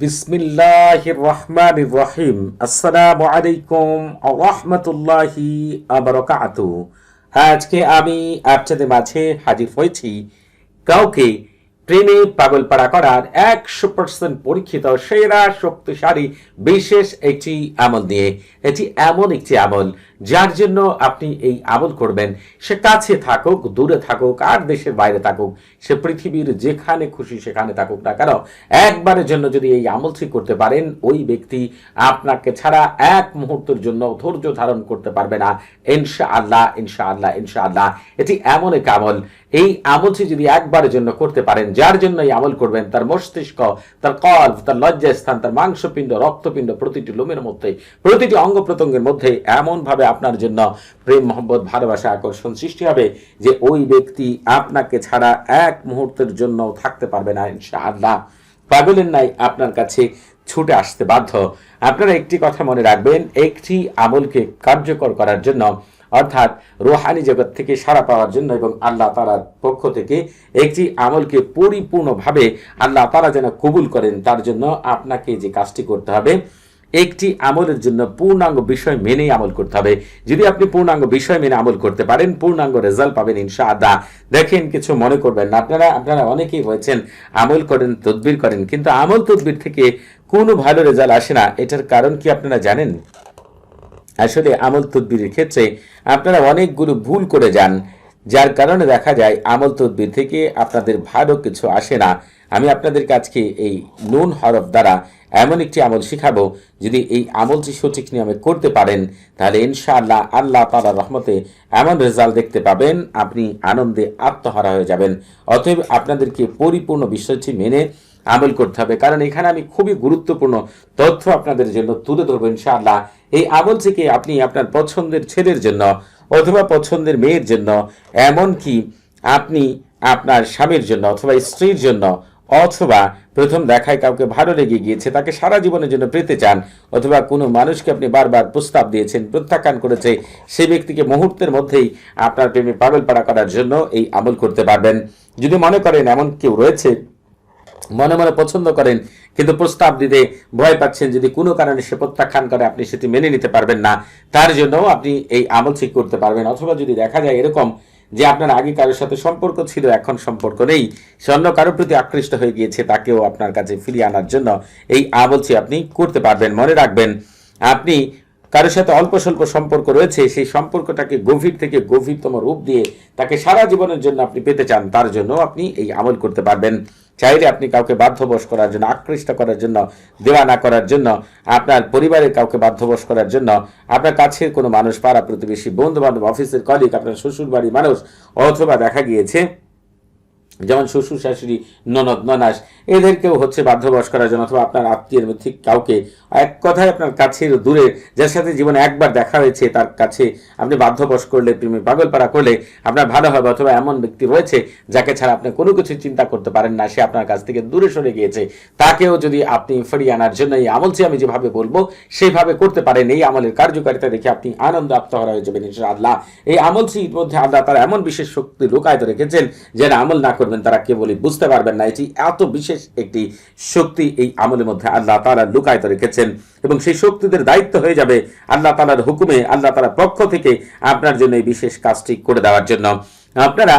বিসমিল্লাহির রহমানির রহিম। আসসালামু আলাইকুম রহমতুল্লাহি আবরকাতু আজকে আমি আপনাদের মাঝে হাজির হয়েছি কাউকে প্রেমে পাগল পাড়া করার একশো পার্সেন্ট পরীক্ষিত, সেরা, শক্তিশালী, বিশেষ একটি আমল নিয়ে। এটি এমন একটি আমল যার জন্য আপনি এই আমল করবেন, সে কাছে থাকুক, দূরে থাকুক, আর দেশের বাইরে থাকুক, সে পৃথিবীর যেখানে খুশি সেখানে থাকুক না কেন, একবারের জন্য যদি এই আমলটি করতে পারেন, ওই ব্যক্তি আপনাকে ছাড়া এক মুহূর্তের জন্য ধৈর্য ধারণ করতে পারবে না। ইনশা আল্লাহ ইনশা আল্লাহ ইনশা আল্লাহ এটি এমন এক আমল। এই আমলটি যদি একবারের জন্য করতে পারেন, যার জন্য এই আমল করবেন, তার মস্তিষ্ক, তার কল্প, তার লজ্জাস্থান, তার মাংসপিণ্ড, রক্তপিণ্ড, প্রতিটি লোমের মধ্যে, প্রতিটি অঙ্গ প্রত্যঙ্গের মধ্যে এমন ভাবে আপনার জন্য প্রেম, মোহব্বত, ভালোবাসা, আকর্ষণ সৃষ্টি হবে যে ওই ব্যক্তি আপনাকে ছাড়া এক মুহূর্তের জন্য থাকতে পারবে না, ইনশাআল্লাহ। পাগলের নাই আপনার কাছে ছুটে আসতে বাধ্য। আপনারা একটি কথা মনে রাখবেন, একটি আমলকে কার্যকর করার জন্য, অর্থাৎ রোহানি জগৎ থেকে সাড়া পাওয়ার জন্য এবং আল্লাহ তালার পক্ষ থেকে একটি আমলকে পরিপূর্ণভাবে আল্লাহ তালা যেন কবুল করেন, তার জন্য আপনাকে যে কাজটি করতে হবে একটি আমলের জন্য পূর্ণাঙ্গ বিষয় মেনেই আমল করতে হবে। যদি আপনি পূর্ণাঙ্গ বিষয় মেনে আমল করতে পারেন, পূর্ণাঙ্গ রেজাল্ট পাবেন ইনশাআল্লাহ। দেখেন, কিছু মনে করবেন না। আপনারা আপনারা অনেকেই হয়েছেন, আমল করেন, তদবির করেন, কিন্তু আমল তদবির থেকে কোনো ভালো রেজাল্ট আসে না। এটার কারণ কি আপনারা জানেন? আসলে আমল তদবিরের ক্ষেত্রে আপনারা অনেকগুলো ভুল করে যান। যার কারণে দেখা যায়, আমল তদবির থেকে আপনাদের ভালো কিছু আসে না। আমি আপনাদেরকে আজকে এই নুন হরফ দ্বারা এমন একটি আমল শিখাবো, যদি এই আমলটি সঠিক নিয়মে করতে পারেন, তাহলে ইনশাআল্লাহ আল্লাহ তালা রহমতে এমন রেজাল্ট দেখতে পাবেন, আপনি আনন্দে আত্মহারা হয়ে যাবেন। অতএব আপনাদেরকে পরিপূর্ণ বিষয়টি মেনে আমল করতে হবে। কারণ এখানে আমি খুবই গুরুত্বপূর্ণ তথ্য আপনাদের জন্য তুলে ধরবো ইনশাআল্লাহ। এই আমল থেকে আপনি আপনার পছন্দের ছেলের জন্য অথবা পছন্দের মেয়ের জন্য, এমনকি আপনি আপনার স্বামীর জন্য অথবা স্ত্রীর জন্য অথবা প্রথম দেখায় কাউকে ভালো লেগে গিয়েছে, তাকে সারা জীবনের জন্য পেতে চান, অথবা কোনো মানুষকে আপনি বারবার প্রস্তাব দিয়েছেন, প্রত্যাখ্যান করেছে সেই ব্যক্তিকে মুহূর্তের মধ্যেই আপনার প্রেমে পাগল পাড়া করার জন্য এই আমল করতে পারবেন। যদি মনে করেন এমন কেউ রয়েছে, মনে মনে পছন্দ করেন, কিন্তু প্রস্তাব দিতে ভয় পাচ্ছেন, যদি কোনো কারণে সে প্রত্যাখ্যান করে, আপনি সেটি মেনে নিতে পারবেন না, তার জন্য আপনি এই আমল ঠিক করতে পারবেন। অথবা যদি দেখা যায় এরকম যে আপনার আগে কারোর সাথে সম্পর্ক ছিল, এখন সম্পর্ক নেই। সে অন্য কারোর প্রতি আকৃষ্ট হয়ে গিয়েছে, তাকেও আপনার কাছে ফিরিয়ে আনার জন্য এই আমলটি আপনি করতে পারবেন। মনে রাখবেন, আপনি কারোর সাথে অল্প স্বল্প সম্পর্ক রয়েছে, সেই সম্পর্কটাকে গভীর থেকে গভীরতম রূপ দিয়ে তাকে সারা জীবনের জন্য আপনি পেতে চান, তার জন্য আপনি এই আমল করতে পারবেন। চাইলে আপনি কাউকে বাধ্যবশ করার জন্য, আকৃষ্ট করার জন্য, দেওয়ানা করার জন্য, আপনার পরিবারের কাউকে বাধ্যবশ করার জন্য, আপনার কাছের কোনো মানুষ, পাড়া প্রতিবেশী বন্ধু বান্ধব অফিসের কলিগ আপনার শ্বশুরবাড়ির মানুষ অথবা দেখা গিয়েছে যেমন শ্বশুর শাশুড়ি, ননদ, ননাস, এদেরকেও হচ্ছে বাধ্যবশ করার জন্য অথবা আপনার আত্মীয়ের মধ্যে কাউকে এক কথায় আপনার কাছের দূরে যার সাথে জীবনে একবার দেখা হয়েছে, তার কাছে আপনি বাধ্যবশ করলে, প্রেমে পাগলপাড়া করলে আপনার ভালো হবে অথবা এমন ব্যক্তি রয়েছে যাকে ছাড়া আপনি কোনো কিছু চিন্তা করতে পারেন না, সে আপনার কাছ থেকে দূরে সরে গিয়েছে। তাকেও যদি আপনি ফিরিয়ে আনার জন্য এই আমলটি আমি যেভাবে বলব, সেইভাবে করতে পারেন, এই আমলের কার্যকারিতা দেখে আপনি আনন্দ আত্মহারা হয়ে যাবেন আল্লাহ এই আমলটির মধ্যে আল্লাহ তারা এমন বিশেষ শক্তি লুকায়িত রেখেছেন যেন আমল না করবেন তারা কেবলই বুঝতে পারবেন না। এটি এত বিশেষ একটি শক্তি এই আমলের মধ্যে আল্লাহ তালা লুকায়িত রেখেছেন এবং সেই শক্তিদের দায়িত্ব হয়ে যাবে আল্লাহ তালার হুকুমে, আল্লাহ তালার পক্ষ থেকে আপনার জন্য এই বিশেষ কাজটি করে দেওয়ার জন্য। আপনারা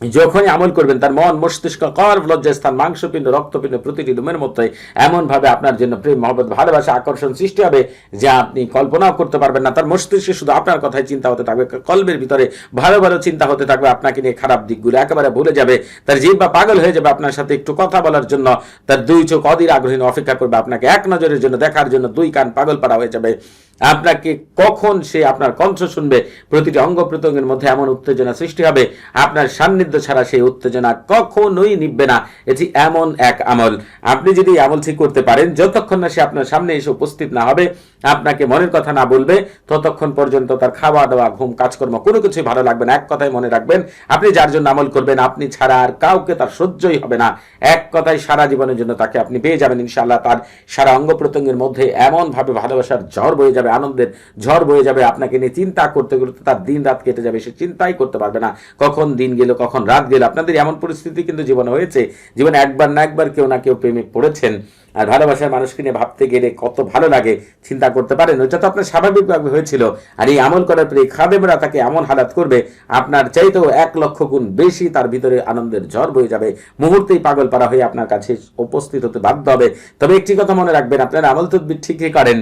যখনই আমল করবেন, তার মন, মস্তিষ্ক কর লজ্জাস্থান, মাংসপিণ্ড, রক্তপিণ্ড, প্রতিটি লুমের মধ্যে এমনভাবে আপনার জন্য প্রেম, মহব্বত, ভালোবাসা, আকর্ষণ সৃষ্টি হবে যা আপনি কল্পনাও করতে পারবেন না। তার মস্তিষ্কে শুধু আপনার কথাই চিন্তা হতে থাকবে কল্পের ভিতরে ভালো ভালো চিন্তা হতে থাকবে, আপনাকে নিয়ে খারাপ দিকগুলো একেবারে ভুলে যাবে। তার জীব বা পাগল হয়ে যাবে আপনার সাথে একটু কথা বলার জন্য। তার দুই চোখ অধীর আগ্রহী অপেক্ষা করবে আপনাকে এক নজরের জন্য, দেখার জন্য দুই কান পাগল পাড়া হয়ে যাবে। আপনাকে কখন সে আপনার কণ্ঠ শুনবে? প্রতিটি অঙ্গ প্রত্যঙ্গের মধ্যে এমন উত্তেজনা সৃষ্টি হবে। আপনার সান্নিধ্য ছাড়া সেই উত্তেজনা কখনোই নিববে না। এটি এমন এক আমল। আপনি যদি আমল ঠিক করতে পারেন, যতক্ষণ না সে আপনার সামনে এসে উপস্থিত না হবে, আপনাকে মনের কথা না বলবে, ততক্ষণ পর্যন্ত তার খাওয়া দাওয়া ঘুম, কাজকর্ম কোনো কিছুই ভালো লাগবে না। এক কথায় মনে রাখবেন, আপনি যার জন্য আমল করবেন, আপনি ছাড়া আর কাউকে তার সহ্যই হবে না। এক কথায় সারা জীবনের জন্য তাকে আপনি পেয়ে যাবেন, ইনশাআল্লাহ। তার সারা অঙ্গ প্রত্যঙ্গের মধ্যে এমনভাবে ভালোবাসার ঝড় বয়ে যাবে যাবে আনন্দের ঝড় বয়ে যাবে, আপনাকে নিয়ে চিন্তা করতে করতে তার দিন রাত কেটে যাবে, সে চিন্তাই করতে পারবে না। কখন দিন গেল, কখন রাত গেল, আপনাদের এমন পরিস্থিতি কিন্তু জীবনে হয়েছে, জীবনে একবার না একবার কেউ না কেউ প্রেমে পড়েছেন। আর ভালোবাসার মানুষকে নিয়ে ভাবতে গেলে কত ভালো লাগে, চিন্তা করতে পারেন। ওটা তো আপনার স্বাভাবিকভাবে হয়েছিল। আর এই আমল করার পরে খাদেমরা তাকে এমন হালাত করবে, আপনার চাইতেও এক লক্ষ গুণ বেশি তার ভিতরে আনন্দের ঝড় বয়ে যাবে। মুহূর্তেই পাগল পারা হয়ে আপনার কাছে উপস্থিত হতে বাধ্য হবে। তবে একটি কথা মনে রাখবেন, আপনার আমল তদ্বির ঠিকই করেন।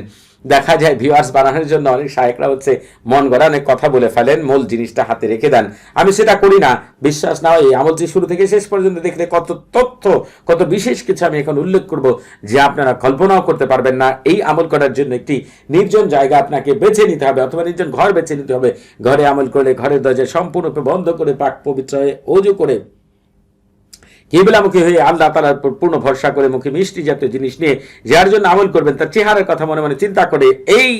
দেখা যায় ভিউয়ার্স বানানোর জন্য অনেক সাহেকরা হচ্ছে মন গড়া অনেক কথা বলে ফেলেন, মূল জিনিসটা হাতে রেখে দেন। আমি সেটা করি না, বিশ্বাস না এই আমলটি শুরু থেকে শেষ পর্যন্ত দেখলে কত তথ্য, কত বিশেষ কিছু আমি এখন উল্লেখ করব যে আপনারা কল্পনাও করতে পারবেন না। এই আমল করার জন্য একটি নির্জন জায়গা আপনাকে বেছে নিতে হবে, অথবা নির্জন ঘর বেছে নিতে হবে। ঘরে আমল করলে ঘরের দরজা সম্পূর্ণরূপে বন্ধ করে, পাক পবিত্র হয়ে অজু করে কেবলামুখী হয়ে আল্লাহ তালার পূর্ণ ভরসা করে মুখে মিষ্টি জাতীয় জিনিস নিয়ে যার জন্য আমল করবেন, তার চেহারার কথা মনে মনে চিন্তা করে এই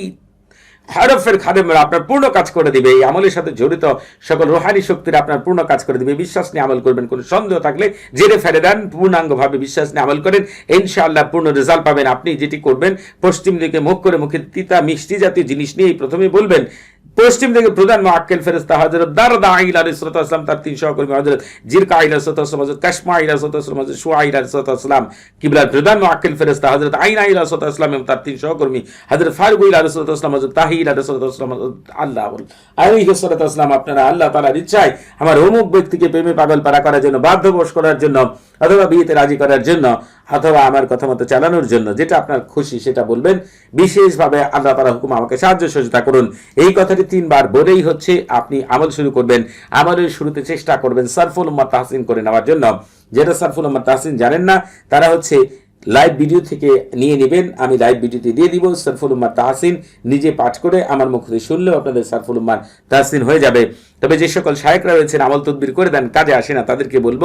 হরফের খাদেমরা আপনার পূর্ণ কাজ করে দিবে, এই আমলের সাথে জড়িত সকল রোহানি শক্তির আপনার পূর্ণ কাজ করে দিবে, বিশ্বাস নিয়ে আমল করবেন, কোনো সন্দেহ থাকলে জেনে ফেলে দেন, পূর্ণাঙ্গভাবে বিশ্বাস নিয়ে আমল করেন, ইনশাআল্লাহ পূর্ণ রেজাল্ট পাবেন, আপনি যেটি করবেন, পশ্চিম দিকে মুখ করে মুখে তিতা মিষ্টি জাতীয় জিনিস নিয়েই প্রথমে বলবেন পশ্চিম থেকে প্রধান মোয়াক্কেল ফেরেস্তা হজরত দারদা আইল আলিসরত আসলাম তার তিন সহকর্মী হজরত জিরকা আইল আসরত আসলাম হজরত কাশমা আইল আসরত আসলাম হজরত সুয়া আইল আসরত আসলাম কিবলার প্রধান মোয়াক্কেল ফেরেস্তা হজরত আইন আইল আসরত আসলাম এবং তার তিন সহকর্মী হজরত ফারুক ইল আলিসরত আসলাম হজরত তাহিল আলিসরত আসলাম আল্লাহ আলী হসরত আসলাম আপনারা আল্লাহ তালার ইচ্ছায় আমার অমুক ব্যক্তিকে প্রেমে পাগল পারা করার জন্য, বাধ্যবশ করার জন্য অথবা বিয়েতে রাজি করার জন্য অথবা আমার কথা মতো চালানোর জন্য যেটা আপনার খুশি সেটা বলবেন। বিশেষভাবে আল্লাহ তালা হুকুম আমাকে সাহায্য সহযোগিতা করুন। এই কথাটি তিনবার বলেই হচ্ছে আপনি আমল শুরু করবেন, আমলের শুরুতে চেষ্টা করবেন সারফুল উম্মা তাহসিন করে নেওয়ার জন্য। যেটা সারফুল উম্মা তাহসিন জানেন না, তারা হচ্ছে লাইভ ভিডিও থেকে নিয়ে নেবেন। আমি লাইভ ভিডিওতে দিয়ে দিব সারফুল উম্মার তাহসিন, নিজে পাঠ করে আমার মুখ থেকে শুনলেও আপনাদের সারফুল উম্মার তাহসিন হয়ে যাবে। তবে যে সকল শায়করা রয়েছেন, আমল তদবির করে দেন, কাজে আসে না, তাদেরকে বলব,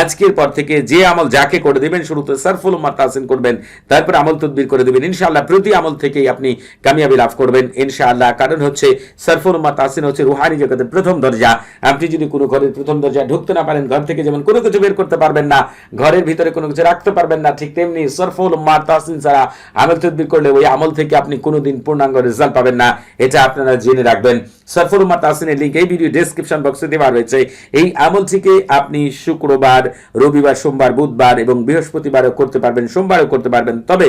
আজকের পর থেকে যে আমল যাকে করে দেবেন, শুরুতে সারফুল উম্মার তাহসিন করবেন, তারপর আমল তদবির করে দেবেন। ইনশাআল্লাহ প্রতি আমল থেকেই আপনি কামিয়াবি লাভ করবেন, ইনশাআল্লাহ। কারণ হচ্ছে সারফুল উম্মার তাহসিন হচ্ছে রুহানি জগতের প্রথম দরজা। আপনি যদি কোনো ঘরের প্রথম দরজা ঢুকতে না পারেন, ঘর থেকে যেমন কোনো কিছু বের করতে পারবেন না, ঘরের ভিতরে কোনো কিছু রাখতে পারবেন না, ঠিক তেমনি সরফুল উম্মার তাহসিন ছাড়া আমল তদবির করলে ওই আমল থেকে আপনি কোনোদিন পূর্ণাঙ্গ রেজাল্ট পাবেন না, এটা আপনারা জেনে রাখবেন। সরফুল উম্মার তাহসিনের লিঙ্ক এই ভিডিও ডেসক্রিপশন বক্সে দেওয়া রয়েছে, এই আমল থেকে আপনি শুক্রবার, রবিবার, সোমবার, বুধবার এবং বৃহস্পতিবারও করতে পারবেন, সোমবারও করতে পারবেন। তবে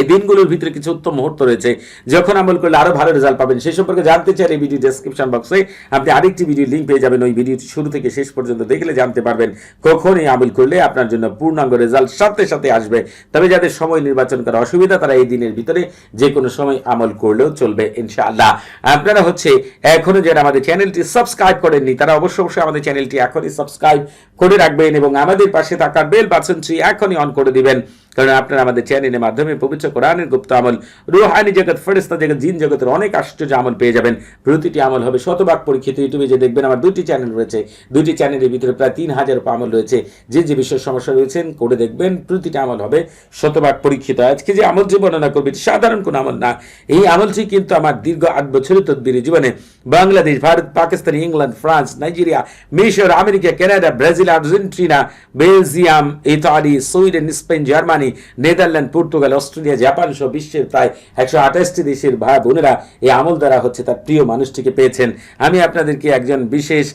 এই দিনগুলোর ভিতরে কিছু উত্তম মুহূর্ত রয়েছে, যখন আমল করলে আরও ভালো রেজাল্ট পাবেন। সেই সম্পর্কে জানতে চাই এই ভিডিও ডেসক্রিপশন বক্সে আপনি আরেকটি ভিডিও লিঙ্ক পেয়ে যাবেন। ওই ভিডিওটি শুরু থেকে শেষ পর্যন্ত দেখলে জানতে পারবেন কখন এই আমল করলে আপনার জন্য পূর্ণাঙ্গ রেজাল্ট সাথে সাথে আসবে। তবে যাদের সময় নির্বাচন করা অসুবিধা, তারা এই দিনের ভিতরে যে কোনো সময় আমল করলেও চলবে, ইনশাআল্লাহ। আপনারা হচ্ছে এখনও যারা আমাদের চ্যানেলটি সাবস্ক্রাইব করেননি, তারা অবশ্যই অবশ্যই আমাদের চ্যানেলটি এখনই সাবস্ক্রাইব করে রাখবেন এবং আমাদের পাশে থাকা বেল বাটনটি এখনই অন করে দিবেন। কারণ আপনারা আমাদের চ্যানেলের মাধ্যমে পবিত্র কোরআনের গুপ্ত আমল, রুহানি জগৎ ফেরেস্তা জগৎ, জিন জগতের অনেক আশ্চর্য আমল পেয়ে যাবেন। প্রতিটি আমল হবে শতভাগ পরীক্ষিত। ইউটিউবে যে দেখবেন, আমার দুটি চ্যানেল রয়েছে। দুটি চ্যানেলের ভিতরে প্রায় তিন হাজার আমল রয়েছে। যে যে বিষয় সমস্যা রয়েছেন, করে দেখবেন। প্রতিটি আমল হবে শতভাগ পরীক্ষিত। আজকে যে আমল যে বর্ণনা করবে সাধারণ কোন আমল না। এই আমলটি কিন্তু আমার দীর্ঘ আট বছরের তদ্বির জীবনে। Bangladesh, Bharat, Pakistan, England, France, Nigeria, মিশর, America, Canada, Brazil, Argentina, Belgium, Italy, Sweden, Spain, Germany Netherland, Portugal, Australia, Japan সহ বিশ্বের প্রায় একশো আঠাশটি দেশের ভাই বোনেরা এই আমল দ্বারা হচ্ছে তার প্রিয় মানুষটিকে পেয়েছেন। আমি আপনাদেরকে একজন বিশেষ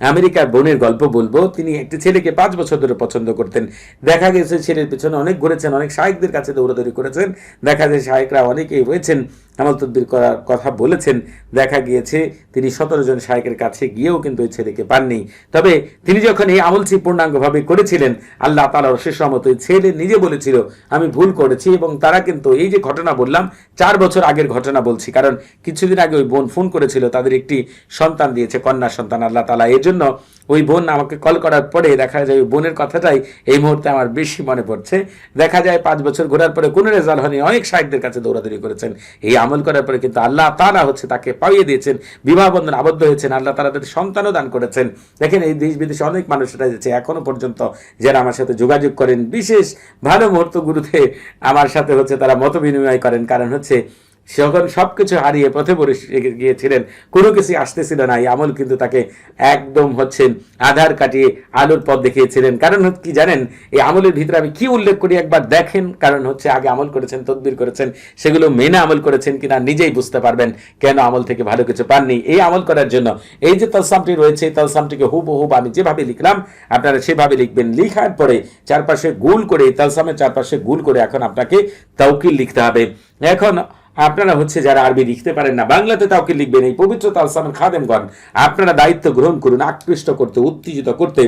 আমেরিকার বোনের গল্প বলব। তিনি একটি ছেলেকে পাঁচ বছর ধরে পছন্দ করতেন। দেখা গেছে ছেলের পেছনে অনেক ঘুরেছেন, অনেক সাহেকদের কাছে দৌড়াদৌড়ি করেছেন। দেখা যায় সাহেকরা অনেকেই হয়েছেন আমল তদ্বির করার কথা বলেছেন। দেখা গিয়েছে তিনি সতেরো জন শাহেকের কাছে গিয়েও কিন্তু ওই ছেলেকে পাননি। তবে তিনি যখন এই আমলটি পূর্ণাঙ্গভাবে করেছিলেন, আল্লাহ তালার শেষ মত ওই ছেলে নিজে বলেছিল, আমি ভুল করেছি এবং তারা কিন্তু এই যে ঘটনা বললাম, চার বছর আগের ঘটনা বলছি। কারণ কিছুদিন আগে ওই বোন ফোন করেছিল, তাদের একটি সন্তান দিয়েছে, কন্যা সন্তান, আল্লাহ তালা এর জন্য ওই বোন আমাকে কল করার পরে দেখা যায় ওই বোনের কথাটাই এই মুহূর্তে আমার বেশি মনে পড়ছে। দেখা যায় পাঁচ বছর ঘোরার পরে কোনো রেজাল্ট হয়নি। অনেক সাহেবদের কাছে দৌড়াদৌড়ি করেছেন। এই আমল করার পরে কিন্তু আল্লাহ তারা হচ্ছে তাকে পাইয়ে দিয়েছেন, বিবাহ বন্ধন আবদ্ধ হয়েছেন, আল্লাহ তারা তাদের সন্তানও দান করেছেন। দেখেন এই দেশ বিদেশে অনেক মানুষরা যাচ্ছে এখনও পর্যন্ত যারা আমার সাথে যোগাযোগ করেন, বিশেষ ভালো মুহূর্ত গুরুতে আমার সাথে হচ্ছে তারা মত বিনিময় করেন। কারণ হচ্ছে যখন সবকিছু হারিয়ে পথে পড়ে গিয়েছিলেন। কোনো কিছু আসতেছিল না। এই আমল কিন্তু তাকে একদম হচ্ছে আধার কাটিয়ে আলোর পথ দেখিয়েছিলেন। কারণ কি জানেন, এই আমলের ভিতরে আমি কি উল্লেখ করি একবার দেখেন। কারণ হচ্ছে আগে আমল করেছেন, তদবির করেছেন, সেগুলো মেনে আমল করেছেন কিনা নিজেই বুঝতে পারবেন কেন আমল থেকে ভালো কিছু পাননি। এই আমল করার জন্য এই যে তলসামটি রয়েছে, এই তলসামটিকে হুব আমি যেভাবে লিখলাম, আপনারা সেভাবে লিখবেন। লিখার পরে চারপাশে গুল করে তলসামের চারপাশে গুল করে এখন আপনাকে তাউকিল লিখতে হবে। এখন আপনারা হচ্ছে যারা আরবি লিখতে পারেন না, বাংলাতে তাওকে লিখবেন, এই পবিত্র তালসামান খাদেমগণ, আপনারা দায়িত্ব গ্রহণ করুন, আকৃষ্ট করতে, উত্তেজিত করতে।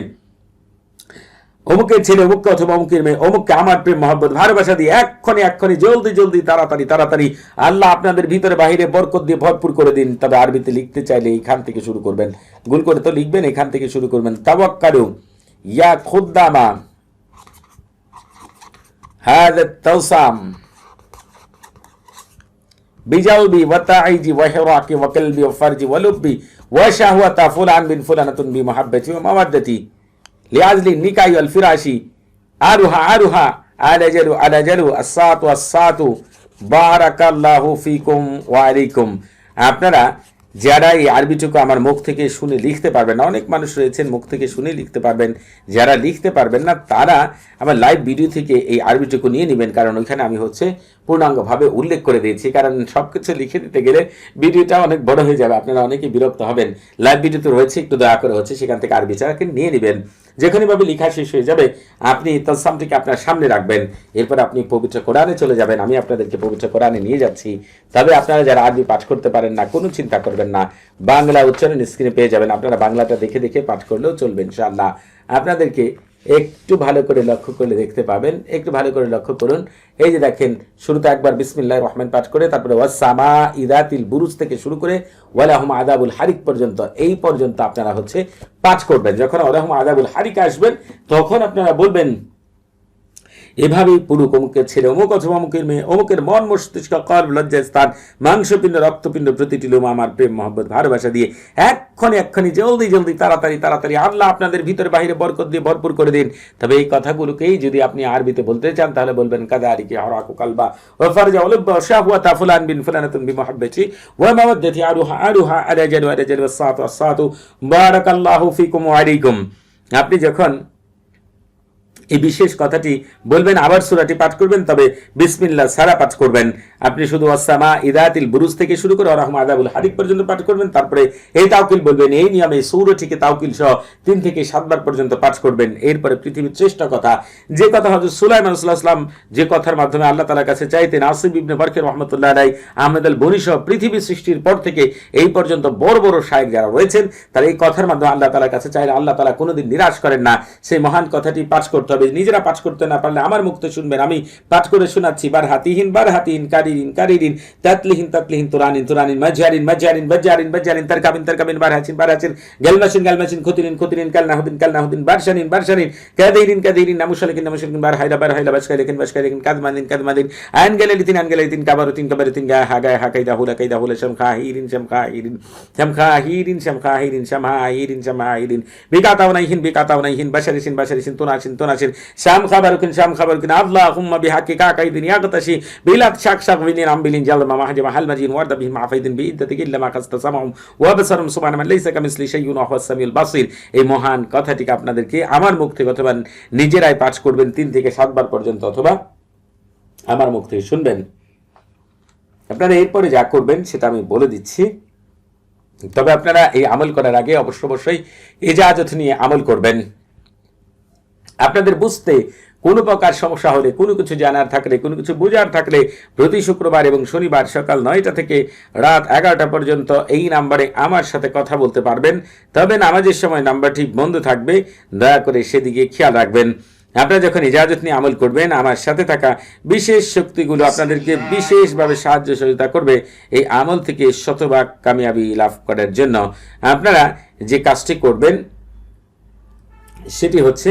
অমুকের ছেলে, অমুককে অথবা অমুকের মেয়ে, অমুককে আমার প্রেম, মহব্বত, ভালোবাসা দিয়ে এক্ষণে এক্ষণে জলদি জলদি, তাড়াতাড়ি তাড়াতাড়ি আল্লাহ আপনাদের ভিতরে, বাহিরে বরকত দিয়ে ভরপুর করে দিন। তবে আরবিতে লিখতে চাইলে এইখান থেকে শুরু করবেন। গুল করে তো লিখবেন, এখান থেকে শুরু করবেন। তাওয়াক্কালু ইয়া খুদ্দামা হ্যাঁ তৌসাম بجلبي وتعيجي وحراكي وقلبي وفرجي ولبي وشهوة فلان بن فلانة بمحبتي ومودتي لأجل النكاح والفراش أروها أروها على جلو على جلو الساط والساط بارك الله فيكم وعليكم আপনারা যারা এই আরবিটুকু আমার মুখ থেকে শুনে লিখতে পারবেন না, অনেক মানুষ রয়েছেন মুখ থেকে শুনে লিখতে পারবেন, যারা লিখতে পারবেন না, তারা আমার লাইভ ভিডিও থেকে এই আরবিটুকু নিয়ে নেবেন, কারণ ওইখানে আমি হচ্ছে পূর্ণাঙ্গভাবে উল্লেখ করে দিয়েছি, কারণ সব কিছু লিখে দিতে গেলে ভিডিওটা অনেক বড় হয়ে যাবে, আপনারা অনেকেই বিরক্ত হবেন। লাইভ ভিডিও তো রয়েছে, একটু দয়া করে হচ্ছে সেখান থেকে আরবি চারাকে নিয়ে নেবেন। যেখানেভাবে লেখা শেষ হয়ে যাবে, আপনি তলসামটিকে আপনার সামনে রাখবেন। এরপর আপনি পবিত্র কোরআনে চলে যাবেন। আমি আপনাদেরকে পবিত্র কোরআনে নিয়ে যাচ্ছি। তবে আপনারা যারা আরবি পাঠ করতে পারেন না, কোনো চিন্তা করবেন না। বাংলা উচ্চারণ স্ক্রিনে পেয়ে যাবেন। আপনারা বাংলাটা দেখে দেখে পাঠ করলেও চলবে, ইনশাআল্লাহ। আপনাদেরকে একটু ভালো করে লক্ষ্য করলে দেখতে পাবেন, একটু ভালো করে লক্ষ্য করুন। এই যে দেখেন, শুরুতে একবার বিসমিল্লাহ রহমান পাঠ করে, তারপরে ওয়াসামা ইদাতিল বুরুজ থেকে শুরু করে ওয়ালাহম আদাবুল হারিক পর্যন্ত, এই পর্যন্ত আপনারা হচ্ছে পাঠ করবেন। যখন ওয়ালাহম আদাবুল হারিক আসবেন, তখন আপনারা বলবেন এভাবেই পুরুষ অমুকের ছেলে, অমুক অথবা অমুকের মেয়ে, অমুকের মন, মস্তিষ্ক কর লজ্জা স্থান, মাংসপিণ্ড, রক্তপিণ্ড, প্রতিটি লোমা, আমার প্রেম, মহব্বত, ভালোবাসা দিয়ে এক্ষণে এক্ষণে জলদি জলদি, তাড়াতাড়ি তাড়াতাড়ি আল্লাহ আপনাদের ভিতরে বাহিরে বরকত দিয়ে ভরপুর করে দিন। তবে এই কথাগুলোকেই যদি আপনি আরবিতে বলতে চান, তাহলে বলবেন কাদা আরিকে হরাকু কালবা ও ফারজা উলব্বা শাহুয়া তাফুলান বিন ফুলানাতুন বি মুহাব্বতি ওয়া মাওয়াদ্দাতি আরুহা আরুহা আরাজালু আরাজালু ওয়াসসাতু ওয়াসসাতু বারাকাল্লাহু ফিকুম ওয়া আলাইকুম। আপনি যখন এই বিশেষ কথাটি বলবেন, আবার সুরাটি পাঠ করবেন, তবে বিসমিল্লাহ সারা পাঠ করবেন। আপনি শুধু আসামা ইদাতিল বুরুজ থেকে শুরু করে রহম আদাবুল হারিক পর্যন্ত পাঠ করবেন, তারপরে এই তাউকিল বলবেন, এই নিয়মে সৌরটিকে তাউকিল সহ তিন থেকে সাতবার পর্যন্ত পাঠ করবেন। এরপরে পৃথিবীর শ্রেষ্ঠ কথা, যে কথা হজরত সুলাইমান সাল্লাহাম যে কথার মাধ্যমে আল্লাহ তালার কাছে চাইতেন, আসিফ ইবনে বরকের রহমতুল্লাহ রাই আহমেদ আল বনি সহ পৃথিবী সৃষ্টির পর থেকে এই পর্যন্ত বড় বড় শায়েক যারা রয়েছেন, তারা এই কথার মাধ্যমে আল্লাহ তালার কাছে চাইলে আল্লাহ তালা কোনোদিন নিরাশ করেন না। সেই মহান কথাটি পাঠ করতে হবে নিজেরা পাঠ করতে না পারলে আমার মুক্ত শুনবেন, আমি পাঠ করে শোনাচ্ছি বার হাতিহীন বার হাতিহীন কারিরিন কারিরিন, তাতলিহীন তাতলিহীন, তুরানিন তুরানিন মজারিন মজারিন বজারিন বজারিন, তারকাবিন তারকাবিন বার হাসিন বার হাসিন গেলমাসিন গেলমাসিন খুতিরিন খুতিরিন কালনাহুদিন কালনাহুদিন বারশানিন বারশানিন, কাদিরিন কাদিরিন, নামুশালিকিন নামুশালিকিন বার হাইলা বার হাইলা বাসকালিকিন বাসকালিকিন কাদমাদিন কাদমাদিন আন গেলালিতিন আন গেলালিতিন কাবারুতিন কাবারুতিন, গা হা গা হা, কাইদা হুলা কাইদা হুলা শামখা হিরিন শামখা হিরিন শামখা হিরিন শামখা হিরিন শামহা হিরিন শামহা হিরিন তুনাসিন তুনাসিন শাম খাবারুকিন শাম খাবারুকিন আল্লাহুম্মা কাইদিন ইয়াগতাশি, বিলাত শাক শাক বিনিন মাহাল মাজিন বিইদ্দাতিক ইল্লা মা ওয়া সুবহানা মান লাইসা শাইউন ওয়া সামিউল বাসির। এই মহান কথাটিকে আপনাদেরকে আমার মুখ থেকে অথবা নিজেরাই পাঠ করবেন তিন থেকে সাতবার পর্যন্ত, অথবা আমার মুখ থেকে শুনবেন। আপনারা এরপরে যা করবেন সেটা আমি বলে দিচ্ছি। তবে আপনারা এই আমল করার আগে অবশ্য অবশ্যই এজাজত নিয়ে আমল করবেন। আপনাদের বুঝতে কোনো প্রকার সমস্যা হলে, কোনো কিছু জানার থাকলে, কোনো কিছু বোঝার থাকলে প্রতি শুক্রবার এবং শনিবার সকাল নয়টা থেকে রাত এগারোটা পর্যন্ত এই নাম্বারে আমার সাথে কথা বলতে পারবেন। তবে নামাজের সময় নাম্বারটি বন্ধ থাকবে। দয়া করে সেদিকে খেয়াল রাখবেন। আপনারা যখন ইজাজত নিয়ে আমল করবেন, আমার সাথে থাকা বিশেষ শক্তিগুলো আপনাদেরকে বিশেষভাবে সাহায্য সহযোগিতা করবে এই আমল থেকে শতভাগ কামিয়াবি লাভ করার জন্য। আপনারা যে কাজটি করবেন, সেটি হচ্ছে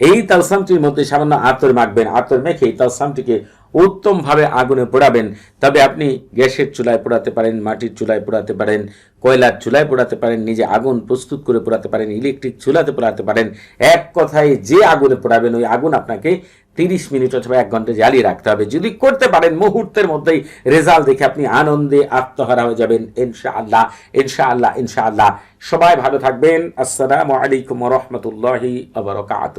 এই তালসামটির মধ্যে সামান্য আতর মাখবেন, আতর মেখে এই তালসামটিকে উত্তমভাবে আগুনে পোড়াবেন। তবে আপনি গ্যাসের চুলায় পোড়াতে পারেন, মাটির চুলায় পোড়াতে পারেন, কয়লার চুলায় পোড়াতে পারেন, নিজে আগুন প্রস্তুত করে পোড়াতে পারেন, ইলেকট্রিক চুলাতে পোড়াতে পারেন। এক কথায় যে আগুনে পোড়াবেন, ওই আগুন আপনাকে তিরিশ মিনিট অথবা এক ঘণ্টা জ্বালিয়ে রাখতে হবে। যদি করতে পারেন, মুহূর্তের মধ্যেই রেজাল্ট দেখে আপনি আনন্দে আত্মহারা হয়ে যাবেন। ইনশাআল্লাহ ইনশাআল্লাহ ইনশাআল্লাহ। সবাই ভালো থাকবেন। আসসালামু আলাইকুম রহমতুল্লাহি আবরকাত